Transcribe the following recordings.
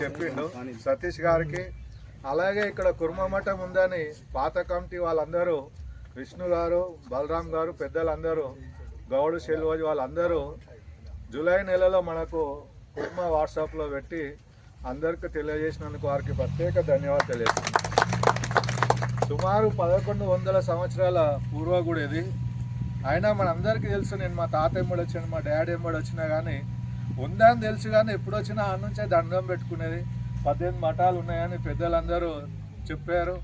చెప్పిండు. సతీష్ గారికి. అలాగే ఇక్కడ కుర్మ మఠం ఉందని పాత కమిటీ వాళ్ళందరూ విష్ణు గారు బలరాం గారు పెద్దలందరూ గౌడు శెల్వజ్ వాళ్ళందరూ జూలై నెలలో మనకు కుర్మ వాట్సాప్లో పెట్టి అందరికీ తెలియజేసినందుకు వారికి ప్రత్యేక ధన్యవాదాలు తెలియజేస్తున్నాను. సుమారు పదకొండు వందల సంవత్సరాల పూర్వ గుడి ఇది అయినా మనందరికీ తెలుసు నేను మా తాత ఎంబడి వచ్చాను మా డాడీ ఎంబడి వచ్చినా కానీ ఉందని తెలుసు కానీ ఎప్పుడు వచ్చినా ఆ నుంచే దండం పెట్టుకునేది. పద్దెనిమిది మఠాలు ఉన్నాయని పెద్దలందరూ చెప్పారు.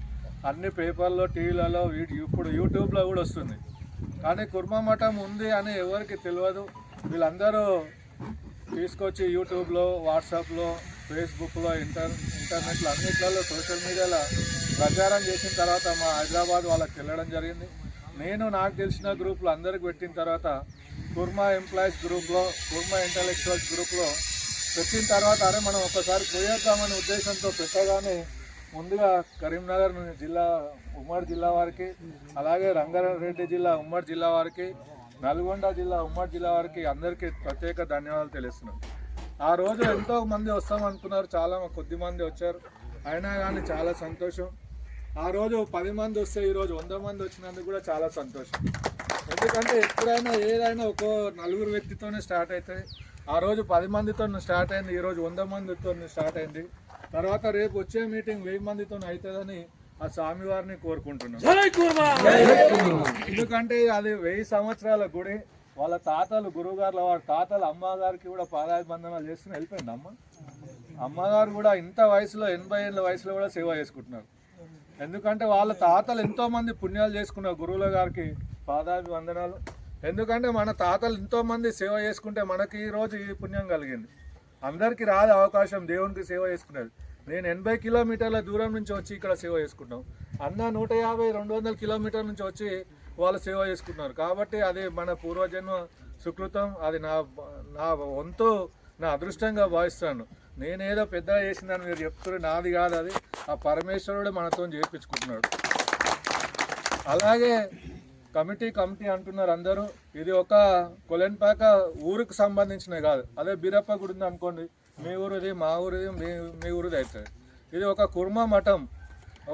అన్ని పేపర్లో టీవీలలో ఇప్పుడు యూట్యూబ్లో కూడా వస్తుంది. కానీ కుర్మ మఠం ఉంది అని ఎవరికి తెలియదు వీళ్ళందరూ తీసుకొచ్చి యూట్యూబ్లో వాట్సాప్లో ఫేస్బుక్లో ఇంటర్ ఇంటర్నెట్లో అన్నిట్లలో సోషల్ మీడియాలో ప్రచారం చేసిన తర్వాత మా హైదరాబాద్ వాళ్ళకి వెళ్ళడం జరిగింది. నేను నాకు తెలిసిన గ్రూపులు అందరికి పెట్టిన తర్వాత కుర్మా ఎంప్లాయీస్ గ్రూప్లో కుర్మా ఇంటలెక్చువల్స్ గ్రూప్లో పెట్టిన తర్వాత అరే మనం ఒకసారి పోయేద్దామనే ఉద్దేశంతో పెట్టగానే ముందుగా కరీంనగర్ జిల్లా ఉమ్మడి జిల్లా వారికి అలాగే రంగారెడ్డి జిల్లా ఉమ్మడి జిల్లా వారికి నల్గొండ జిల్లా ఉమ్మడి జిల్లా వారికి అందరికీ ప్రత్యేక ధన్యవాదాలు తెలుస్తున్నాం. ఆ రోజు ఎంతో మంది వస్తాం అనుకున్నారు చాలా కొద్ది మంది వచ్చారు. అయినా కానీ చాలా సంతోషం. ఆ రోజు పది మంది వస్తే ఈరోజు వంద మంది వచ్చినందుకు కూడా చాలా సంతోషం. ఎందుకంటే ఎప్పుడైనా ఏదైనా ఒక నలుగురు వ్యక్తితోనే స్టార్ట్ అవుతుంది. ఆ రోజు పది మందితో స్టార్ట్ అయింది ఈ రోజు వంద మందితో స్టార్ట్ అయింది. తర్వాత రేపు వచ్చే మీటింగ్ వెయ్యి మందితో అవుతుందని ఆ స్వామివారిని కోరుకుంటున్నాం. ఎందుకంటే అది వెయ్యి సంవత్సరాల గుడి. వాళ్ళ తాతలు గురువుగారుల వాళ్ళ తాతలు అమ్మగారికి కూడా పాదాభిబంధనాలు చేసుకుని వెళ్ళిపోయింది అమ్మ? అమ్మగారు కూడా ఇంత వయసులో ఎనభై ఏళ్ళ వయసులో కూడా సేవ చేసుకుంటున్నారు. ఎందుకంటే వాళ్ళ తాతలు ఎంతో మంది పుణ్యాలు చేసుకున్నారు గురువుల గారికి. పాదాభివందనాలు. ఎందుకంటే మన తాతలు ఎంతోమంది సేవ చేసుకుంటే మనకి ఈరోజు ఈ పుణ్యం కలిగింది. అందరికీ రాదు అవకాశం దేవునికి సేవ చేసుకునేది. నేను ఎనభై కిలోమీటర్ల దూరం నుంచి వచ్చి ఇక్కడ సేవ చేసుకుంటాం అన్న నూట యాభై రెండు వందల కిలోమీటర్ల నుంచి వచ్చి వాళ్ళు సేవ చేసుకుంటున్నారు. కాబట్టి అది మన పూర్వజన్మ సుకృతం. అది నా నా వంతు నా అదృష్టంగా భావిస్తాను. నేనేదో పెద్దగా చేసిందని మీరు చెప్తున్నారు. నాది కాదు అది. ఆ పరమేశ్వరుడు మనతో చేయించుకుంటున్నాడు అలాగే కమిటీ కమిటీ అంటున్నారు అందరూ. ఇది ఒక కొలెన్పాక ఊరికి సంబంధించినవి కాదు. అదే బీరప్ప గుడి ఉంది అనుకోండి. మీ ఊరిది మా ఊరిది మీ మీ ఊరిది అవుతుంది. ఇది ఒక కుర్మ మఠం.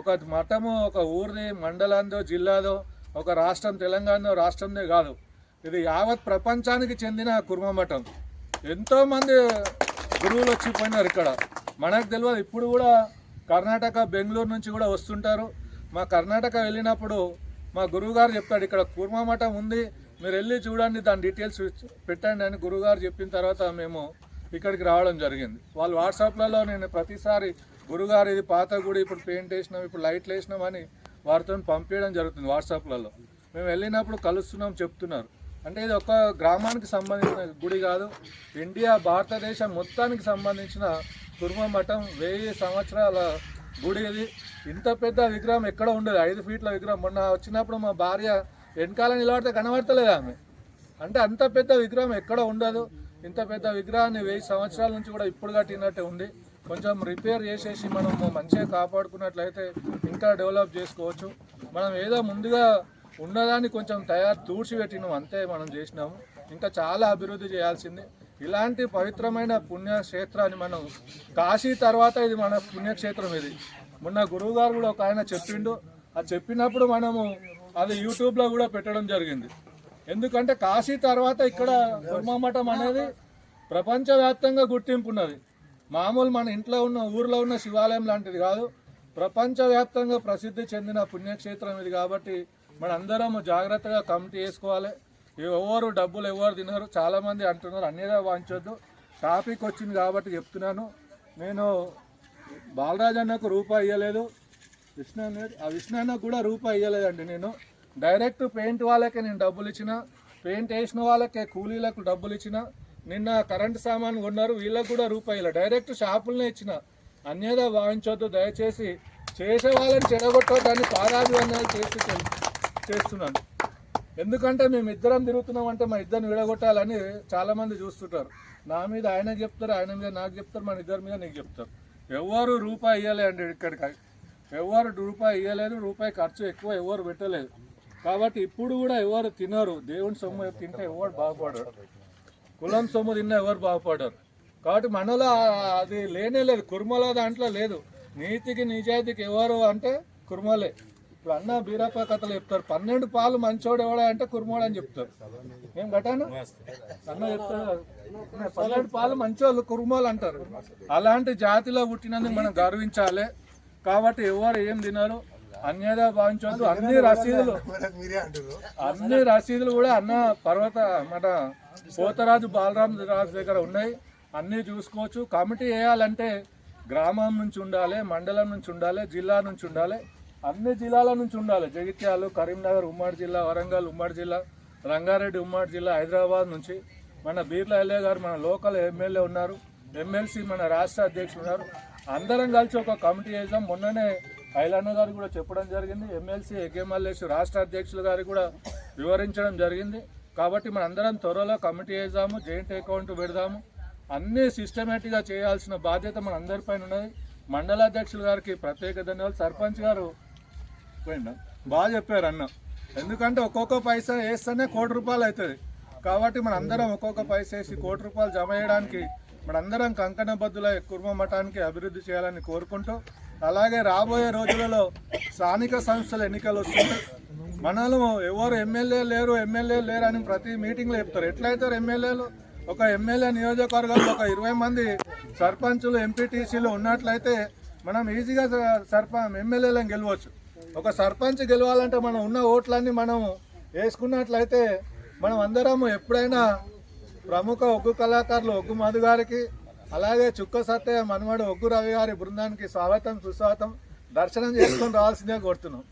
ఒక మఠము ఒక ఊరిది మండలందో జిల్లాదో ఒక రాష్ట్రం తెలంగాణలో రాష్ట్రందే కాదు. ఇది యావత్ ప్రపంచానికి చెందిన కుర్మ మఠం. ఎంతోమంది గురువులు వచ్చిపోయినారు ఇక్కడ. మనకు తెలియదు ఇప్పుడు కూడా కర్ణాటక బెంగళూరు నుంచి కూడా వస్తుంటారు. మా కర్ణాటక వెళ్ళినప్పుడు మా గురువుగారు చెప్పాడు ఇక్కడ కుర్మా మఠం ఉంది మీరు వెళ్ళి చూడండి దాని డీటెయిల్స్ పెట్టండి అని గురువుగారు చెప్పిన తర్వాత మేము ఇక్కడికి రావడం జరిగింది. వాళ్ళు వాట్సాప్లలో నేను ప్రతిసారి గురుగారు ఇది పాత గుడి ఇప్పుడు పెయింట్ వేసినాం ఇప్పుడు లైట్లు వేసినాం అని వారితో పంపించడం జరుగుతుంది వాట్సాప్లలో. మేము వెళ్ళినప్పుడు కలుస్తున్నాం చెప్తున్నారు. అంటే ఇది ఒక గ్రామానికి సంబంధించిన గుడి కాదు ఇండియా భారతదేశం మొత్తానికి సంబంధించిన కుర్మ మఠం వెయ్యి సంవత్సరాల గుడి ఇంత పెద్ద విగ్రహం ఎక్కడ ఉండదు. ఐదు ఫీట్ల విగ్రహం. మొన్న వచ్చినప్పుడు మా భార్య వెనకాల నిలబడితే కనబడతలేదు ఆమె. అంటే అంత పెద్ద విగ్రహం ఎక్కడ ఉండదు. ఇంత పెద్ద విగ్రహాన్ని వెయ్యి సంవత్సరాల నుంచి కూడా ఇప్పుడు కట్టినట్టే ఉంది. కొంచెం రిపేర్ చేసేసి మనం మంచిగా కాపాడుకున్నట్లయితే ఇంకా డెవలప్ చేసుకోవచ్చు. మనం ఏదో ముందుగా ఉన్నదాన్ని కొంచెం తయారు తూడ్చిపెట్టినాం. అంతే మనం చేసినాము. ఇంకా చాలా అభివృద్ధి చేయాల్సింది. ఇలాంటి పవిత్రమైన పుణ్యక్షేత్రాన్ని మనం కాశీ తర్వాత ఇది మన పుణ్యక్షేత్రం ఇది. మొన్న గురువు గారు కూడా ఒక ఆయన చెప్పిండు. అది చెప్పినప్పుడు మనము అది యూట్యూబ్లో కూడా పెట్టడం జరిగింది. ఎందుకంటే కాశీ తర్వాత ఇక్కడ కుర్మమఠం అనేది ప్రపంచవ్యాప్తంగా గుర్తింపు ఉన్నది మామూలు మన ఇంట్లో ఉన్న ఊర్లో ఉన్న శివాలయం లాంటిది కాదు. ప్రపంచవ్యాప్తంగా ప్రసిద్ధి చెందిన పుణ్యక్షేత్రం ఇది కాబట్టి మనందరం జాగ్రత్తగా కమిటీ వేసుకోవాలి. ఎవరు డబ్బులు ఎవరు తినరు. చాలామంది అంటున్నారు అన్నిగా వాంచొద్దు టాపిక్ వచ్చింది కాబట్టి చెప్తున్నాను. నేను బాలరాజ్ అన్నకు రూపాయి ఇవ్వలేదు విష్ణు ఆ విష్ణు అన్నకు కూడా రూపాయి ఇవ్వలేదండి నేను. డైరెక్ట్ పెయింట్ వాళ్ళకే నేను డబ్బులు ఇచ్చిన. పెయింట్ వేసిన వాళ్ళకే కూలీలకు డబ్బులు ఇచ్చిన. నిన్న కరెంటు సామాన్ కొన్నారు వీళ్ళకు కూడా రూపాయలు డైరెక్ట్ షాపులనే ఇచ్చిన. అన్యదా భావించొద్దు దయచేసి చేసే వాళ్ళని చెడగొట్టొద్దని పాదాభివందనాలు చేసి చేస్తున్నాను. ఎందుకంటే మేము ఇద్దరం తిరుగుతున్నాం అంటే మా ఇద్దరిని విడగొట్టాలని చాలా మంది చూస్తుంటారు. నా మీద ఆయన చెప్తారు ఆయన మీద నాకు చెప్తారు మన ఇద్దరి మీద నీకు చెప్తారు. ఎవరు రూపాయి ఇవ్వలే అండి ఇక్కడికి. ఎవరు రూపాయి ఇవ్వలేదు రూపాయి ఖర్చు ఎక్కువ ఎవరు పెట్టలేదు. కాబట్టి ఇప్పుడు కూడా ఎవరు తినరు. దేవుని సొమ్ము తింటే ఎవరు బాగుపడరు. కులం సొమ్ము తిన్నా ఎవరు బాగుపడరు. కాబట్టి మనలో అది లేనే లేదు. కుర్మలో దాంట్లో లేదు. నీతికి నిజాయితీకి ఎవరు అంటే కుర్మలే. ఇప్పుడు అన్న బీరప్ప కథలు చెప్తారు పన్నెండు పాలు మంచోడు ఎవడా అంటే కుర్మోడు అని చెప్తారు ఏం గటాను అన్న చెప్తారు పన్నెండు పాలు మంచోళ్ళు కుర్మోలు అంటారు. అలాంటి జాతిలో పుట్టినందుకు మనం గర్వించాలి. కాబట్టి ఎవరు ఏం తినరు? అన్యదా భావించవద్దు అన్ని రసీదులు. అన్ని రసీదులు కూడా అన్న పర్వత మన పోతరాజు బాలరామ్ రాజు దగ్గర ఉన్నాయి. అన్నీ చూసుకోవచ్చు. కమిటీ వేయాలంటే గ్రామం నుంచి ఉండాలి మండలం నుంచి ఉండాలి జిల్లా నుంచి ఉండాలి. అన్ని జిల్లాల నుంచి ఉండాలి. జగిత్యాలు కరీంనగర్ ఉమ్మడి జిల్లా వరంగల్ ఉమ్మడి జిల్లా రంగారెడ్డి ఉమ్మడి జిల్లా హైదరాబాద్ నుంచి మన బీర్లా ఎల్ఏ గారు మన లోకల్ ఎమ్మెల్యే ఉన్నారు. ఎమ్మెల్సీ మన రాష్ట్ర అధ్యక్షులు ఉన్నారు. అందరం కలిసి ఒక కమిటీ వేసాం. మొన్ననే ఐలన్న గారు కూడా చెప్పడం జరిగింది. ఎమ్మెల్సీ ఎకేమల్లేష్ రాష్ట్ర అధ్యక్షులు గారు కూడా వివరించడం జరిగింది. కాబట్టి మన అందరం త్వరలో కమిటీ వేసాము జాయింట్ అకౌంట్ పెడదాము. అన్నీ సిస్టమేటిక్గా చేయాల్సిన బాధ్యత మన అందరిపైన ఉన్నది. మండలాధ్యక్షులు గారికి ప్రత్యేక ధన్యవాదాలు. సర్పంచ్ గారు పోయిందా బాగా చెప్పారు అన్న. ఎందుకంటే ఒక్కొక్క పైసా వేస్తేనే కోటి రూపాయలు అవుతుంది. కాబట్టి మన అందరం ఒక్కొక్క పైసా వేసి కోటి రూపాయలు జమ చేయడానికి మనందరం కంకణబద్దులై కుర్మ మఠానికి అభివృద్ధి చేయాలని కోరుకుంటూ అలాగే రాబోయే రోజులలో స్థానిక సంస్థల ఎన్నికలు వస్తుంది మనలో ఎవరు ఎమ్మెల్యే లేరు ఎమ్మెల్యే లేరు అని ప్రతి మీటింగ్లో చెప్తారు. ఎట్లయితారు ఎమ్మెల్యేలు ఒక ఎమ్మెల్యే నియోజకవర్గంలో ఒక ఇరవై మంది సర్పంచులు ఎంపీటీసీలు ఉన్నట్లయితే మనం ఈజీగా సర్పంచ్ ఎమ్మెల్యేలను గెలవచ్చు. ఒక సర్పంచ్ గెలవాలంటే మనం ఉన్న ఓట్లన్నీ మనం వేసుకున్నట్లయితే మనం అందరం ఎప్పుడైనా ప్రముఖ ఒగ్గు కళాకారులు ఒగ్గు మధు గారికి అలాగే చుక్క సత్తయ్య మనవాడు ఒగ్గు రవి గారి బృందానికి స్వాగతం సుస్వాగతం దర్శనం చేసుకొని రావాల్సిందే కోరుతున్నాం.